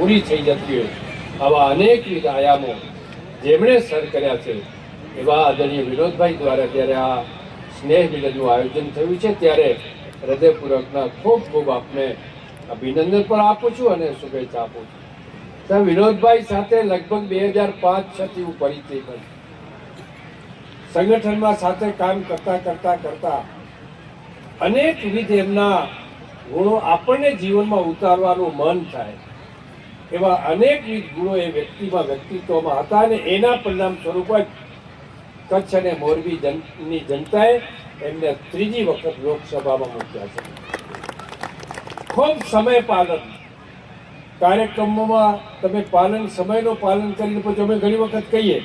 પૂરી થઈ જતી હોય આવા અનેકવિધ આયામો જેમણે સર કર્યા છે. એવા આદરણીય વિનોદભાઈ દ્વારા જ્યારે આ સ્નેહ મિલનનું આયોજન થયું છે, ત્યારે હૃદયપૂર્વકના ખૂબ ખૂબ આપને અભિનંદન પણ આપું છું અને શુભેચ્છા આપું છું. તો વિનોદભાઈ સાથે લગભગ બે હજાર પાંચ છથી હું પરિચય બન સંગઠનમાં સાથે કામ કરતા કરતા કરતા અનેક વિધ એમના ગુણો આપણને જીવનમાં ઉતારવાનું મન થાય. એવા અનેકવિધ ગુણો એ વ્યક્તિમાં વ્યક્તિત્વમાં હતા અને એના પરિણામ સ્વરૂપ જ કચ્છ અને મોરબી જનની જનતાએ એમને ત્રીજી વખત લોકસભામાં મૂક્યા છે. ખૂબ સમય પાલન. કાર્યક્રમોમાં તમે પાલન, સમયનું પાલન કરીને પછી અમે ઘણી વખત કહીએ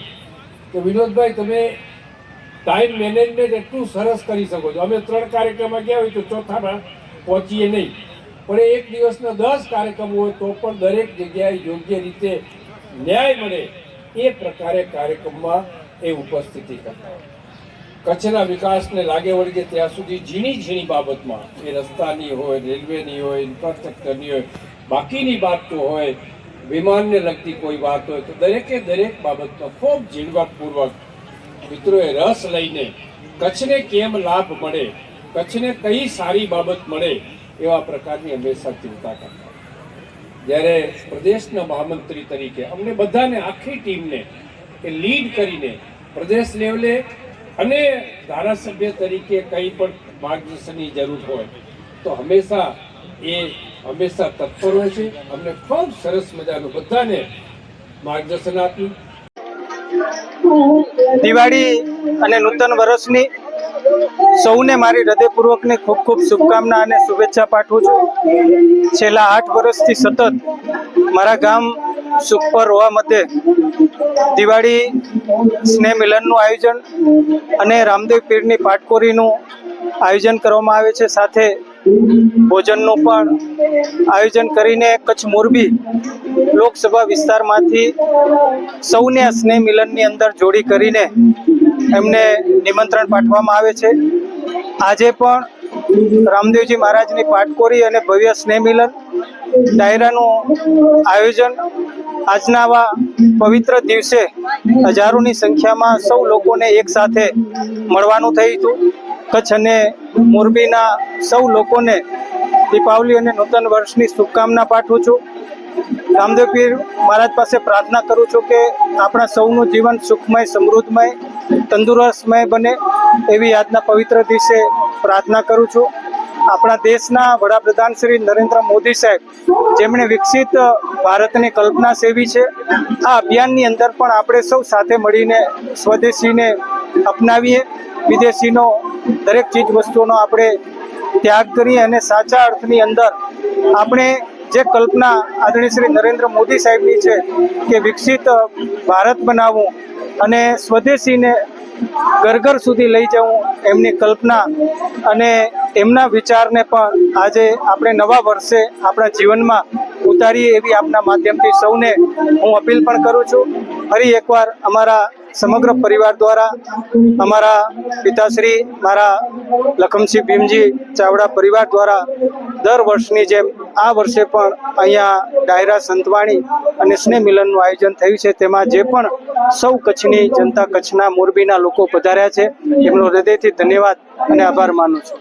કે વિનોદભાઈ, તમે ટાઈમ મેનેજમેન્ટ એટલું સરસ કરી શકો છો. અમે ત્રણ કાર્યક્રમમાં ગયા હોય તો ચોથામાં પહોંચીએ નહીં. પણ એક દિવસના દસ કાર્યક્રમ હોય તો પણ દરેક જગ્યાએ યોગ્ય રીતે ન્યાય મળે એ પ્રકારે કાર્યક્રમમાં એ ઉપસ્થિતિ કરતા હોય. કચ્છના વિકાસને લાગે વળગે ત્યાં સુધી ઝીણી ઝીણી બાબતમાં એ રસ્તાની હોય, રેલવેની હોય ઇન્ફ્રાસ્ટ્રક્ચરની હોય, બાકીની બાબતો હોય, વિમાનને લગતી કોઈ વાત હોય તો દરેકે દરેક બાબતમાં ખૂબ ઝીણવટપૂર્વક મિત્રોએ રસ લઈને કચ્છને કેમ લાભ મળે, કચ્છને કઈ સારી બાબત મળે એવા પ્રકારની હંમેશા ચિંતા કરતા. જ્યારે પ્રદેશના મહામંત્રી તરીકે અમને બધાને, આખી ટીમને એ લીડ કરીને પ્રદેશ લેવલે અને ધારાસભ્ય તરીકે કંઈ પણ માર્ગદર્શનની જરૂર હોય, તો હંમેશા એ હંમેશા તત્પર હોય છે. અમને ખૂબ સરસ મજાનું બધાને માર્ગદર્શન આપ્યું. દિવાળી અને નૂતન વર્ષની સૌને મારી હૃદયપૂર્વકની ખૂબ ખૂબ શુભકામના અને શુભેચ્છા પાઠવું છું. છેલ્લા આઠ વર્ષથી સતત મારા ગામ સુખપર હોવા મધ્યે દિવાળી સ્નેહ મિલનનું આયોજન અને રામદેવ પીરની પાટકોરીનું આયોજન કરવામાં આવે છે. સાથે ભોજનનું પણ આયોજન કરીને કચ્છ મોરબી લોકસભા વિસ્તારમાંથી સૌને સ્નેહ મિલનની અંદર જોડી કરીને એમને નિમંત્રણ પાઠવવામાં આવે છે. આજે પણ રામદેવજી મહારાજની પાટકોરી અને ભવ્ય સ્નેહ મિલન ડાયરાનું આયોજન આજના આવા પવિત્ર દિવસે હજારોની સંખ્યામાં સૌ લોકોને એક સાથે મળવાનું થયું હતું. કચ્છ અને મોરબીના સૌ લોકોને દીપાવલી અને નૂતન વર્ષની શુભકામના પાઠવું છું. રામદેવ પીર મહારાજ પાસે પ્રાર્થના કરું છું કે આપણા સૌનું જીવન સુખમય, સમૃદ્ધમય, તંદુરસ્તમય બને એવી આજના પવિત્ર દિવસે પ્રાર્થના કરું છું. આપણા દેશના વડાપ્રધાન શ્રી નરેન્દ્ર મોદી સાહેબ, જેમણે વિકસિત ભારતની કલ્પના સેવી છે, આ અભિયાનની અંદર પણ આપણે સૌ સાથે મળીને સ્વદેશીને અપનાવીએ, વિદેશીનો દરેક ચીજ વસ્તુઓનો આપણે ત્યાગ કરીએ અને સાચા અર્થની અંદર આપણે જે કલ્પના આદરણીય શ્રી નરેન્દ્ર મોદી સાહેબની છે કે વિકસિત ભારત બનાવવું અને સ્વદેશીને ઘર સુધી લઈ જવું એમની કલ્પના અને એમના વિચારને પણ આજે આપણે નવા વર્ષે આપણા જીવનમાં ઉતારીએ એવી આપના માધ્યમથી સૌને હું અપીલ પણ કરું છું. ફરી એકવાર અમારા સમગ્ર પરિવાર દ્વારા અમારા પિતાશ્રી, મારા લખમસિંહ ભીમજી ચાવડા પરિવાર દ્વારા દર વર્ષની જેમ આ વર્ષે પણ અહીંયા ડાયરા સંતવાણી અને સ્નેહ મિલનનું આયોજન થયું છે. તેમાં જે પણ સૌ કચ્છની જનતા કચ્છના મોરબીના લોકો પધાર્યા છે. એમનો હૃદયથી ધન્યવાદ અને આભાર માનું છું.